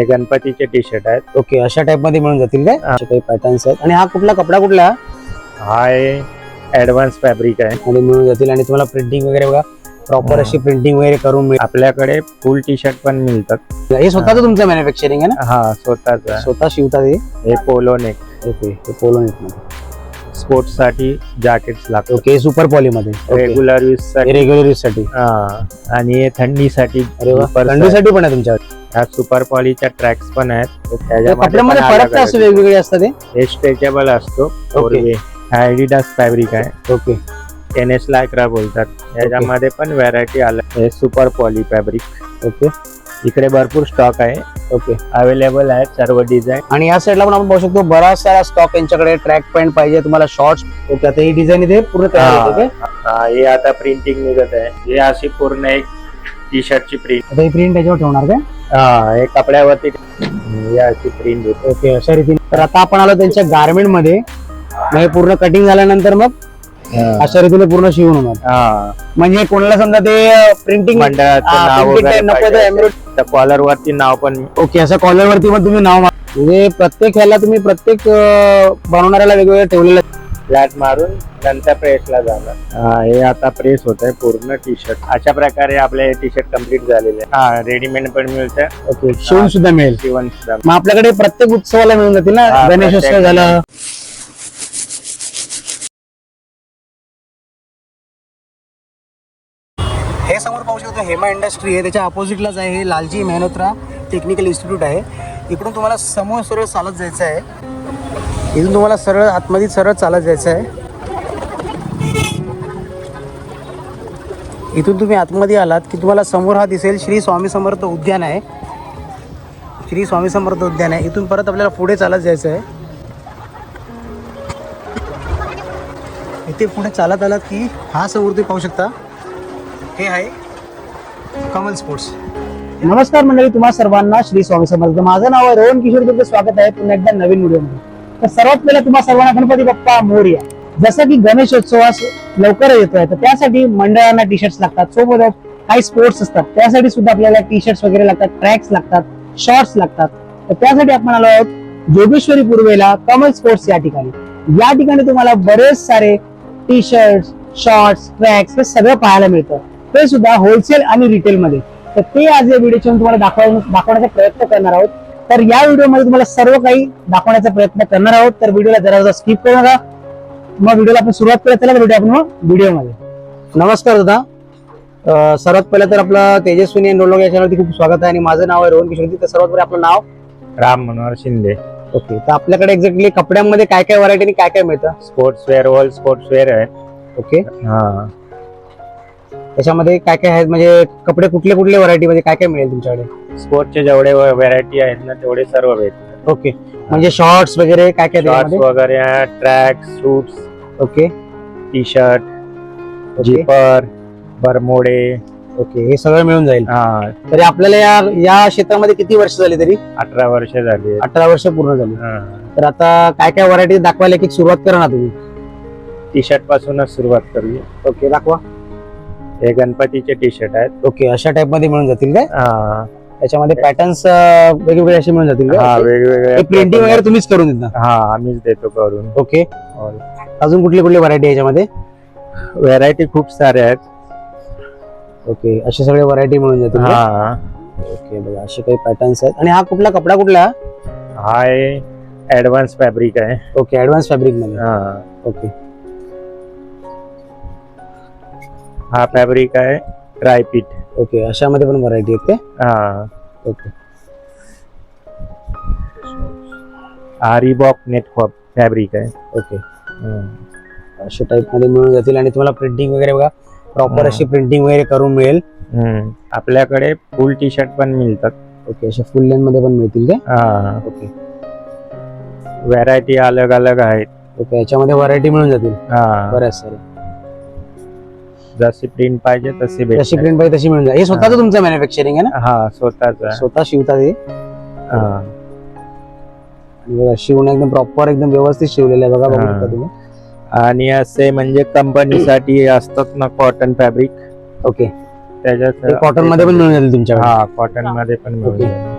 हे गणपतीचे T shirt आहेत. ओके अशा टाइपमध्ये मिळून जातील काय. असे काही पॅटर्न्स आहेत. आणि हा कुठला? कपडा कुठला? आहे? हा आहे ऍडव्हान्स फॅब्रिक आहे. मध्ये मिळून जातील. आणि तुम्हाला प्रिंटिंग वगैरे बघा प्रॉपर हा. अशी प्रिंटिंग वगैरे करून मिळेल. आपल्याकडे फुल टी शर्ट पण मिळतात. हे स्वतःच तुमचं मॅन्युफॅक्चरिंग आहे ना? हा स्वतःच आहे. स्वतः शिवतात हे? हे पोलो नेक ओके हे पोलो मध्ये. स्पोर्ट्ससाठी जॅकेट्स लागतात. ओके सुपर पॉली मध्ये. रेग्युलर यूजसाठी. रेग्युलर यूजसाठी. हा. आणि हे थंडीसाठी अरे वा zippers आहेत. थंडीसाठी पण आहे तुमच्याकडे. ह्या सुपर पॉलीच्या ट्रॅक्स पण आहेत. कपड्यामध्ये फरक काय असतो? वेगवेगळे असतात ते? हे स्ट्रेचेबल असतो. हा ऍडिडास फॅब्रिक आहे. ओके. एन एस लायक्रा बोलतात. याच्यामध्ये पण व्हरायटी आलं हे सुपर पॉली फॅब्रिक ओके. इकडे भरपूर स्टॉक आहे. ओके. अवेलेबल आहे सर्व डिझाईन आणि या साईडला पण आपण पाहू शकतो बराच सारा स्टॉक यांच्याकडे ट्रॅक पॅन्ट पाहिजे. तुम्हाला शॉर्ट्स ओके आता ही डिझाईन इथे पूर्ण तयार होते हे आता प्रिंटिंग निघत आहे. हे अशी पूर्ण एक टी शर्टची प्रिंट आता ही प्रिंट त्याच्यावर ठेवणार काय? हा हे कपड्यावरती अशी प्रिंट होते. ओके अशा रीतीने तर आता आपण आलो त्यांच्या गार्मेंटमध्ये मग हे पूर्ण कटिंग झाल्यानंतर मग अशा रीतीने पूर्ण शिवून होणार. हा. म्हणजे कोणाला समजा ते प्रिंटिंग मंडळाचं नाव वगैरे नको तर पाहिजे एम्ब्रॉइडरी असेल, तर कॉलर वरती नाव पण ओके असं कॉलर वरती पण तुम्ही नाव मार- म्हणजे प्रत्येक ह्याला तुम्ही प्रत्येक अं, बनवणाऱ्याला वेगवेगळं ठेवलेलं आहे. फ्लॅट मारून नंतर प्रेसला जाणार. हा, हे आता प्रेस होत आहे पूर्ण टी शर्ट अशा प्रकारे आपले टी शर्ट कंप्लीट झालेले आहे. हा रेडीमेड पण मिळतं ओके शिवून सुद्धा मिळेल. शिवण सुद्धा मग आपल्याकडे प्रत्येक उत्सवाला मिळून जातील ना? हा, गणेशोत्सव प्रत्येक- झालं. हे समोर पाहू शकतो हेमा इंडस्ट्री आहे त्याच्या अपोजिटलाच आहे हे लालजी मेहनोत्रा टेक्निकल इन्स्टिट्यूट आहे. इकडून तुम्हाला समोर सरळ चालत जायचं आहे. इथून तुम्हाला सरळ आतमध्ये सरळ चालत जायचं आहे. इथून तुम्ही आतमध्ये आलात की तुम्हाला समोर हा दिसेल श्री स्वामी समर्थ उद्यान आहे. श्री स्वामी समर्थ उद्यान आहे. इथून परत आपल्याला पुढे चालत जायचं आहे. इथे पुढे चालत आलात की हा समोर तुम्ही पाहू शकता. हे आहे कमल स्पोर्ट्स. नमस्कार मंडळी तुम्हा सर्वांना श्री स्वामी समर्थ. माझं नाव आहे रोहन किशोर. तुमचं स्वागत आहे पुन्हा एकदा नवीन व्हिडिओमध्ये. तर सर्वात पहिला तुम्हा सर्वांना गणपती बाप्पा मोर्य. जसं की गणेशोत्सवास लवकर येतोय तर त्यासाठी मंडळांना टी शर्ट्स लागतात. सोबत काही स्पोर्ट्स असतात. त्यासाठी सुद्धा आपल्याला टी शर्ट्स वगैरे लागतात ट्रॅक्स लागतात शॉर्ट्स लागतात. तर त्यासाठी आपण आलो आहोत जोगेश्वरी पूर्वेला कमल स्पोर्ट्स या ठिकाणी. या ठिकाणी तुम्हाला बरेच सारे टी शर्ट शॉर्ट्स ट्रॅक्स हे सगळं पाहायला मिळतं. ते सुद्धा होलसेल आणि रिटेल मध्ये. तर ते आज या व्हिडिओच्या तुम्हाला दाखवण्याचा प्रयत्न करणार आहोत. तर या व्हिडिओमध्ये तुम्हाला सर्व काही दाखवण्याचा प्रयत्न करणार आहोत. तर व्हिडिओला जरा जरा स्किप करू नका. मग व्हिडिओला आपण सुरुवात करूया. चला व्हिडिओ आपण व्हिडिओमध्ये. नमस्कार दादा. सर्वात पहिलं तर आपलं तेजस्विनी एनरोलॉग या चॅनलवरती खूप स्वागत आहे आणि माझं नाव आहे रोहन किशोर. तर सर्वात पहिले आपलं नाव? राम मनोहर शिंदे. ओके. तर आपल्याकडे एक्झॅक्टली कपड्यांमध्ये काय काय व्हरायटी आणि काय काय मिळतं? Sports wear all sports wear आहे. ओके. हा. त्याच्यामध्ये काय काय आहेत? म्हणजे कपडे कुठले कुठले व्हरायटी मध्ये काय काय मिळेल तुमच्याकडे? स्पोर्टचे जेवढे व्हरायटी आहेत ना तेवढे सर्व भेटतात. ओके. म्हणजे शॉर्ट्स वगैरे काय काय शॉर्ट्स त्याच्यामध्ये? वगैरे track suits okay. T shirt okay. Zipper बरमोडे okay हे सगळं मिळून जाईल. हा. तरी आपल्याला या या क्षेत्रामध्ये किती वर्ष झाली तरी? अठरा वर्ष झाली. अठरा वर्ष पूर्ण झाली. तर आता काय काय व्हरायटी दाखवायला की सुरुवात करा ना तुम्ही. टी शर्ट पासूनच सुरुवात करूया. ओके दाखवा. हे गणपतीचे टी शर्ट आहेत. ओके अशा टाइपमध्ये मिळून जातील काय? हा. त्याच्यामध्ये पॅटर्न्स वेगवेगळे असे मिळून जातील हा वेगवेगळे प्रिंटिंग वगैरे तुम्हीच करून देता? हा आम्हीच देतो करून. ओके अजून कुठली कुठली व्हरायटी आहे याच्यामध्ये? व्हरायटी खूप साऱ्या आहेत. ओके असे सगळे व्हरायटी मिळून जातील का? हा. ओके बघा असे काही पॅटर्न्स आहेत. आणि हा कुठला कपडा कुठला? हा आहे ऍडव्हान्स फॅब्रिक आहे. ओके ऍडव्हान्स फॅब्रिकमध्ये. हा. ओके हा फॅब्रिक आहे. ट्रायपीट ओके अशामध्ये पण व्हरायटी आहेत काय हा. ओके हा रिबॉक फॅब्रिक आहे. ओके हम्म. अशा टाइपमध्ये मिळून जातील आणि तुम्हाला प्रिंटिंग वगैरे बघा प्रॉपर. अशी प्रिंटिंग वगैरे करून मिळेल. हम्म. आपल्याकडे फुल टी शर्ट पण मिळतात. ओके अशा फुल लेन मध्ये पण मिळतील हा. ओके व्हरायटी अलग अलग आहेत. ओके याच्यामध्ये व्हरायटी मिळून जातील. हा. बऱ्याच सारे जशी प्रिंट पाहिजे तशी जशी भेटते प्रिंट पाहिजे तशी मिळून जाईल. हे स्वतःच हा. तुमचं मॅन्युफॅक्चरिंग आहे ना? हा स्वतःच. स्वतः शिवतात हे हा. आणि बघा, शिवणं एकदम प्रॉपर एकदम व्यवस्थित शिवलेलं आहे. बघा बघू हा. शकता तुम्ही. आणि असे म्हणजे कंपनीसाठी असतात ना कॉटन फॅब्रिक ओके त्याच्यात कॉटनमध्ये पण मिळून जाईल तुमच्याकडे. हा कॉटनमध्ये पण मिळून. जाईल.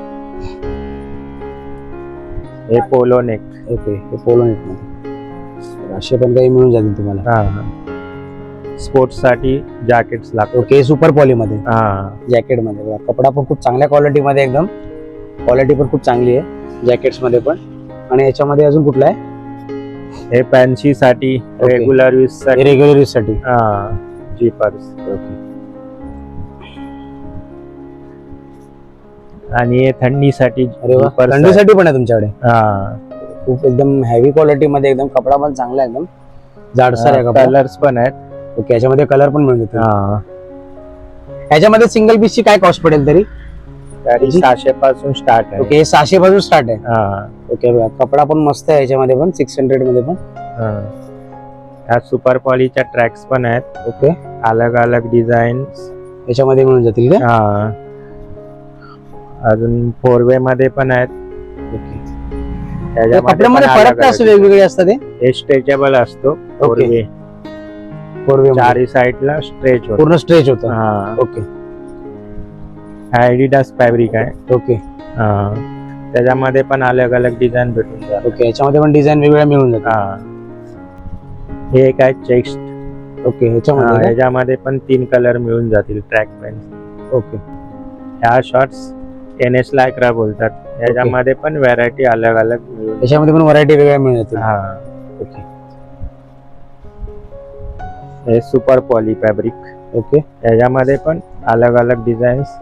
हे पोलो नेक ओके हे पोलो नेटमध्ये. असे पण काही मिळून जातील तुम्हाला. हा. स्पोर्ट्ससाठी जॅकेट्स लागतात. ओके सुपर पॉली मध्ये हा. जॅकेटमध्ये बघा. कपडा पण खूप चांगल्या क्वालिटी मध्ये एकदम. क्वालिटी पण खूप चांगली आहे जॅकेट्समध्ये पण. आणि याच्यामध्ये अजून कुठला आहे? हे फॅन्सी साठी Okay. रेग्युलर यूजसाठी. रेग्युलर यूजसाठी. हा जीपर्स ओके आणि हे थंडीसाठी अरे वा zippers आहे. थंडीसाठी पण आहे तुमच्याकडे? हा. खूप एकदम हेवी क्वालिटी मध्ये एकदम कपडा पण चांगला आहे एकदम. जाडसर आहे कपडा. कलर्स पण आहेत. ओके याच्यामध्ये कलर पण मिळून जातील. हा. याच्यामध्ये सिंगल पीस ची काय कॉस्ट पडेल तरी? तरी सहाशे पासून स्टार्ट आहे. ओके हे सहाशे पासून स्टार्ट आहे. हा. ओके बघा कपडा पण मस्त आहे याच्यामध्ये पण सिक्स हंड्रेडमध्ये पण. हा. ह्या सुपर पॉलीच्या ट्रॅक्स पण आहेत. ओके. अलग अलग डिझाईन याच्यामध्ये मिळून जातील का? हा. अजून फोर वे मध्ये पण आहेत. ओके. कपड्यामध्ये पण फरक काय अलग वेगवेगळे असतात ते? हे स्ट्रेचेबल असतो फोर Okay. वे चारही साईडला स्ट्रेच होतो. पूर्ण स्ट्रेच होतं. हा. ओके हा एडिडास फॅब्रिक आहे. ओके त्याच्यामध्ये पण अलग अलग डिझाईन भेटून जातात. ओके याच्यामध्ये पण डिझाईन वेगवेगळ्या मिळून जातात. हा. हे एक आहे चेक्स्ट ओके? ह्याच्यामध्ये पण तीन कलर मिळून जातील ट्रॅक पॅन्ट ओके ह्या शॉर्ट्स एन एस लायक्रा बोलतात. ह्याच्यामध्ये पण व्हरायटी अलग अलग मिळून याच्यामध्ये पण व्हरायटी वेगळ्या मिळून जातील. हा. ओके हे सुपर पॉली फॅब्रिक ओके? ह्याच्यामध्ये पण अलग अलग डिझाईन्स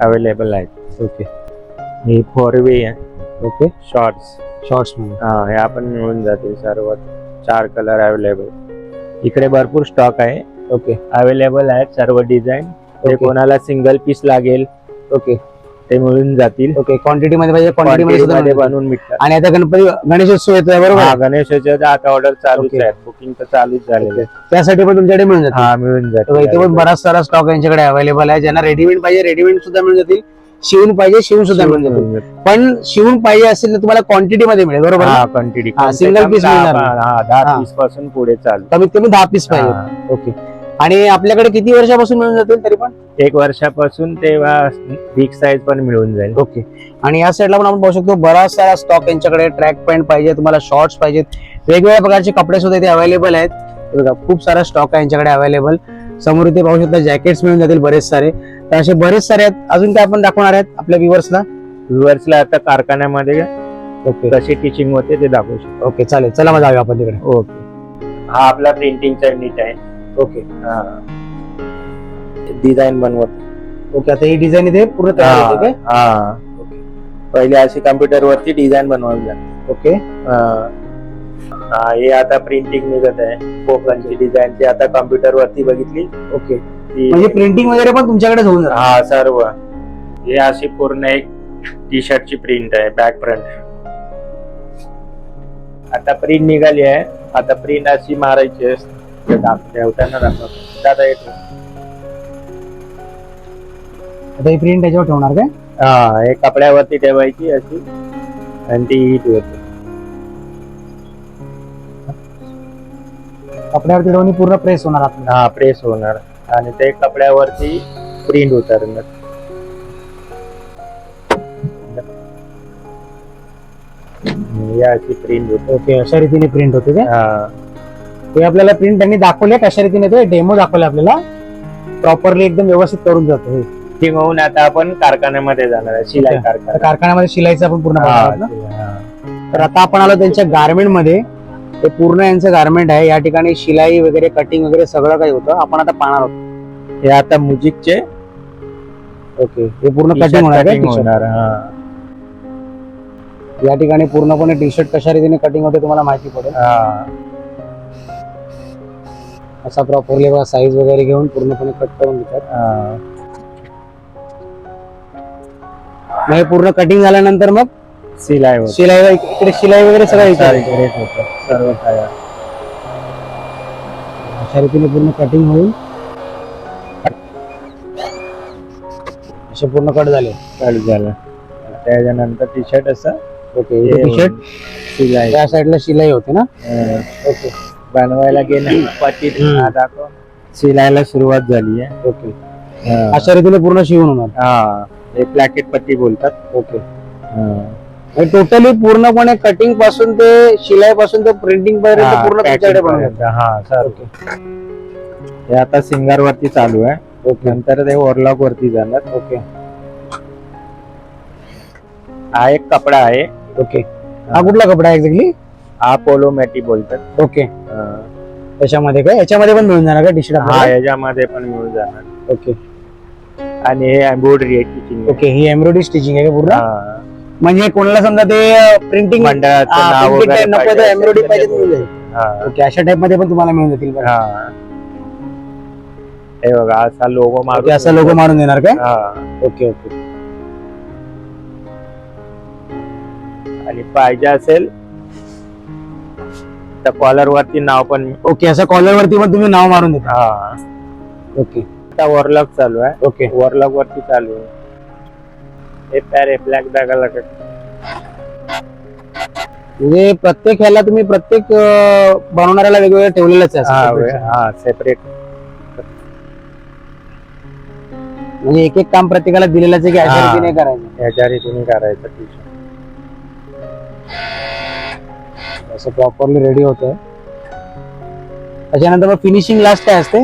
अवेलेबल आहेत ओके? ही फोर वे आहे ओके? शॉर्ट्स शॉर्ट्स हा ह्या पण मिळून जातील सर्व चार कलर अवेलेबल इकडे भरपूर स्टॉक आहे ओके? अवेलेबल आहेत सर्व डिझाईन कोणाला सिंगल पीस लागेल ओके? ते मिळून जातील ओके क्वांटिटी मध्ये पाहिजे क्वांटिटी मध्ये Quantity सुद्धा मध्ये मिळून जातील. बनवून मिळतात आणि आता गणपती गणेशोत्सव येतोय बरोबर हा आहे? गणेशाच्या आता ऑर्डर चालूच Okay. आहे बुकिंग तर चालूच झालेलं आहे त्यासाठी पण तुमच्याकडे मिळून जातील हा मिळून तर इथे पण बराच सारा स्टॉक यांच्याकडे अवेलेबल आहे ज्यांना रेडीमेड पाहिजे रेडीमेड सुद्धा मिळून जातील शिवून पाहिजे शिवून सुद्धा मिळून जातील. पण शिवून पाहिजे असेल तर तुम्हाला क्वांटिटी मध्ये मिळेल बरोबर हा? क्वांटिटी हा, single piece मिळणार नाही. हा दहा हा. पीसपासून पुढे चालू कमीत कमी दहा पीस पाहिजे. ओके आणि आपल्याकडे किती वर्षापासून मिळून जातील तरी पण? एक वर्षापासून तेव्हा बिग साईज पण मिळून जाईल. ओके. आणि या साईडला पण आपण पाहू शकतो बराच सारा स्टॉक यांच्याकडे ट्रॅक पॅन्ट पाहिजे तुम्हाला शॉर्ट्स पाहिजेत. वेगवेगळ्या प्रकारचे कपडे सुद्धा इथे अवेलेबल आहेत. बघा खूप सारा स्टॉक आहे यांच्याकडे अवेलेबल समोर इथे पाहू शकता जॅकेट्स मिळून जातील बरेच सारे तर असे बरेच सारे आहेत. अजून काय आपण दाखवणार आहेत आपल्या व्ह्युअर्सला व्ह्युअर्सला आता कारखान्यामध्ये ओके. कशी टीचिंग होते ते दाखवू शकतो. ओके चालेल. चला मग जाऊया आपण तिकडे. ओके. हा आपला प्रिंटिंगचा युनिट आहे. ओके. डिझाईन बनवत. ओके आता ही डिझाईन इथे पूर्ण तयार होते काय हा. पहिले अशी कम्प्युटर वरती डिझाईन बनवावी लागते. ओके. हा. हा, हे आता प्रिंटिंग निघत आहे कोकणची डिझाईन ती आता कम्प्युटर वरती बघितली. ओके. ती म्हणजे प्रिंटिंग वगैरे पण तुमच्याकडे होऊन हा सर्व. हे अशी पूर्ण एक टी शर्टची प्रिंट आहे बॅक फ्रंट आता प्रिंट निघाली आहे. आता प्रिंट अशी मारायची आहे. ते दादा येतो आता ही प्रिंट याच्यावर ठेवणार काय? हा हे कपड्यावरती ठेवायची अशी आणि ती हिट होते कपड्यावरती ठेवून ही पूर्ण प्रेस होणार आपल्याला हा प्रेस होणार. आणि ते कपड्यावरती प्रिंट उतरणार. अशी प्रिंट होते. ओके अशा रीतीने प्रिंट होते काय? हा. ते आपल्याला प्रिंट त्यांनी दाखवले कशा रीतीने ते डेमो दाखवले आपल्याला. प्रॉपरली एकदम व्यवस्थित करून जातो हे. ती होऊन आता आपण कारखान्यामध्ये जाणार आहे शिलाई. कारखाना. कारखान्यामध्ये शिलाईचा पण पूर्ण हा, आहे ना? हा. तर आता आपण आलो त्यांच्या गार्मेंटमध्ये. ते पूर्ण यांचं गार्मेंट आहे. या ठिकाणी शिलाई वगैरे कटिंग वगैरे सगळं काही होतं. आपण आता पाहणार आहोत. हे आता मुजिकचे ओके. हे पूर्ण कटिंग होणार काय कटिंग t-shirt? होणार हा. या ठिकाणी पूर्णपणे टी शर्ट कशा रीतीने कटिंग होते तुम्हाला माहिती पडेल. हा. असा प्रॉपरली बघा साईज वगैरे घेऊन पूर्णपणे कट करून देतात हा. मग हे पूर्ण कटिंग झाल्यानंतर मग शिलाई होत शिलाई इकडे शिलाई वगैरे सगळं सर्व अशा रीतीने पूर्ण कटिंग होईल असे पूर्ण कट झाले. चालू झालं. त्याच्यानंतर टी शर्ट असं ओके टी शर्ट शिलाई. त्या साईडला शिलाई होते ना. ओके बनवायला गेलं. दाखव. शिलायला सुरुवात झाली आहे. ओके. अशा रीतीने पूर्ण शिवून होणार. हा. हे प्लॅकेट पट्टी बोलतात. ओके. हा. टोटली पूर्णपणे कटिंगपासून ते शिलाई पासून ते प्रिंटिंग पर्यंत पूर्ण तुमच्याकडे. हा सर ओके. हे आता सिंगर वरती चालू आहे. नंतर ते ओरलॉक वरती जाणार. ओके. हा एक कपडा आहे. ओके. हा कुठला कपडा आहे एक्झॅक्टली हा पोलो मॅटी बोलतात. ओके. त्याच्यामध्ये काय? याच्यामध्ये पण मिळून जाणार का? शर्ट हा याच्यामध्ये पण मिळून जाणार. ओके. आणि हे एम्ब्रॉयडरी आहे टिचिंग ओके ही एम्ब्रॉयडरी स्टिचिंग आहे का पूर्ण? म्हणजे कोणाला समजा ते प्रिंटिंग मंडळाचं नाव वगैरे नको पाहिजे असेल एम्ब्रॉयडरी पाहिजे ते तर मिळून जाईल. हा. ओके अशा टाइपमध्ये पण तुम्हाला मिळून जातील. हा. हे बघा असा लोगो ओके असा लोगो मारून देणार काय हा. Okay okay. आणि पाहिजे असेल तर कॉलर वरती नाव पण ओके असं कॉलर वरती पण तुम्ही नाव मारून देता. हा. ओके आता वरलॉक चालू आहे. ओके वरलॉक वरती चालू आहे. हे पॅर आहे ब्लॅक बॅग म्हणजे प्रत्येक ह्याला तुम्ही प्रत्येक अं, बनवणाऱ्याला वेगवेगळं ठेवलेलंच आहे असं हा separate. हा सेपरेट म्हणजे एक एक काम प्रत्येकाला दिलेलंच आहे की अशा हा. रीतीने करायचं? याच्या रीतीने करायचं. असं प्रॉपरली रेडी होतंय. त्याच्यानंतर मग फिनिशिंग लास्ट काय असते?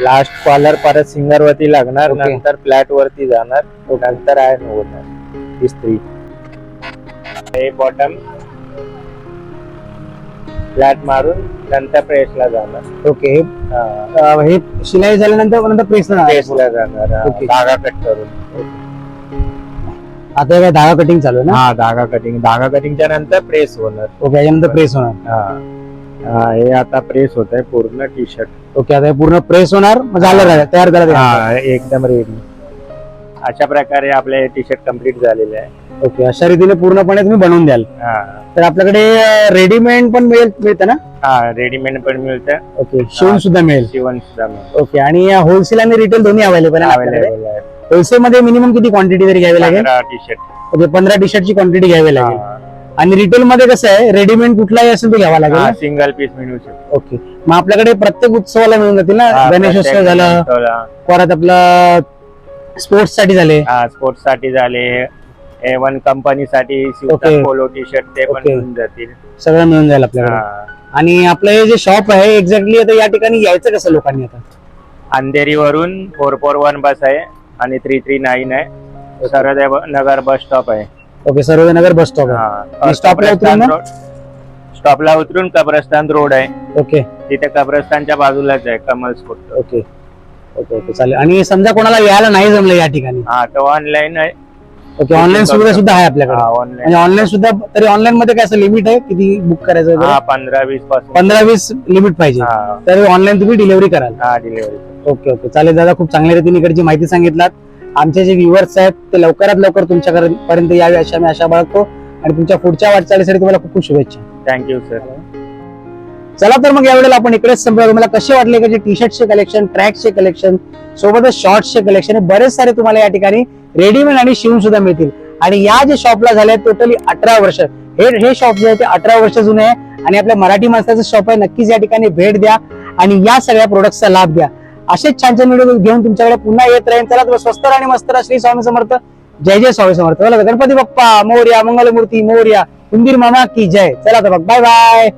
लास्ट कॉलर परत सिंगर वरती लागणार Okay. नंतर फ्लॅट वरती जाणार नंतर आहे होणार इस्त्री हे बॉटम फ्लॅट मारून नंतर प्रेसला जाणार. ओके हा. हे. शिलाई झाल्यानंतर नंतर प्रेस प्रेसला जाणार. हा. Okay. धागा कट करून. आता काय धागा कटिंग चालू आहे ना? हा धागा कटिंग धागा कटिंगच्या नंतर प्रेस होणार. ओके याच्यानंतर प्रेस होणार. हा. हा, हे आता प्रेस होत आहे पूर्ण टी शर्ट ओके आता हे पूर्ण प्रेस होणार मग झालं तयार करा हा एकदम रेडी अशा प्रकारे आपले टी शर्ट कंप्लीट झालेले आहे. ओके अशा रीतीने पूर्णपणे तुम्ही बनवून द्याल. हा. तर आपल्याकडे रेडीमेड पण मिळेल मिळतं ना? हा रेडीमेड पण मिळतं. ओके शिवून सुद्धा मिळेल. शिवण सुद्धा ओके आणि होलसेल आणि रिटेल दोन्ही अवेलेबल आहे अवेलेबल आहे. मध्ये मिनिमम किती क्वांटिटी तरी घ्यावी लागेल? टी शर्ट ओके पंधरा टी शर्टची क्वांटिटी घ्यावी लागेल. आणि रिटेल मध्ये कसं आहे रेडीमेड कुठलाही असेल तो घ्यावा लागेल? सिंगल पीस मिळू शकतो. ओके. मग आपल्याकडे प्रत्येक उत्सवाला मिळून जातील ना? हा, गणेशोत्सव प्रत्येक झालं. उत्सवाला. परत आपलं स्पोर्ट्ससाठी झाले. हा स्पोर्ट्ससाठी झाले. एवन कंपनी साठी Okay. पोलो टी शर्ट ते पण Okay. मिळून जातील. सगळं मिळून जाईल आपल्याकडे. हा. आणि आपलं हे जे शॉप आहे एक्झॅक्टली आता या ठिकाणी यायचं कसं लोकांनी आता? अंधेरी वरून फोर फोर वन बस आहे. आणि थ्री थ्री नाईन आहे. सरदेव नगर बस स्टॉप आहे. ओके सर्वनगर बस स्टॉप आहे. हा. स्टॉपला उतरून स्टॉपला उतरून कब्रस्तान रोड आहे. ओके तिथे कब्रस्तानच्या बाजूलाच आहे Kamal sport okay okay okay चालेल. आणि समजा कोणाला यायला नाही जमलं या ठिकाणी? हा तो ऑनलाईन आहे. ओके ऑनलाईन सुविधा सुद्धा आहे आपल्याकडे. ऑनलाईन म्हणजे ऑनलाईन सुद्धा तरी ऑनलाईन मध्ये काय असं लिमिट आहे? किती बुक करायचं हा वगैरे? पंधरा वीसपासून. पंधरा वीस लिमिट पाहिजे. हा. तर ऑनलाईन तुम्ही डिलिव्हरी कराल. हा डिलिव्हरी ओके ओके चालेल दादा खूप चांगल्या रीतीने इकडची माहिती सांगितलात. आमचे जे व्ह्युअर्स आहेत ते लवकरात लवकर तुमच्या घर- पर्यंत यावे अशी आम्ही आशा बाळगतो. आणि तुमच्या पुढच्या वाटचालीसाठी तुम्हाला खूप खूप शुभेच्छा. थँक्यू सर चला तर मग यावेळेला आपण इकडेच संपूया. तुम्हाला कसे वाटले का जे टी शर्टचे कलेक्शन ट्रॅक्सचे कलेक्शन सोबतच शॉर्ट्सचे कलेक्शन हे बरेच सारे तुम्हाला या ठिकाणी रेडीमेड आणि शिवून सुद्धा मिळतील. आणि या जे शॉपला झाले टोटली अठरा वर्ष. हे हे शॉप जे आहे ते अठरा वर्ष जुने आहे. आणि आपल्या मराठी माणसाचं शॉप आहे नक्कीच या ठिकाणी भेट द्या. आणि या सगळ्या प्रोडक्टचा लाभ घ्या. असेच छान छान व्हिडिओ घेऊन तुमच्याकडे पुन्हा येत राहील चला तर स्वस्त आणि मस्त श्री स्वामी समर्थ. जय जय स्वामी समर्थ. बोला गणपती बाप्पा मोर्या मंगलमूर्ती मोर्या उंदीर मामा की जय. चला तर बघ बाय बाय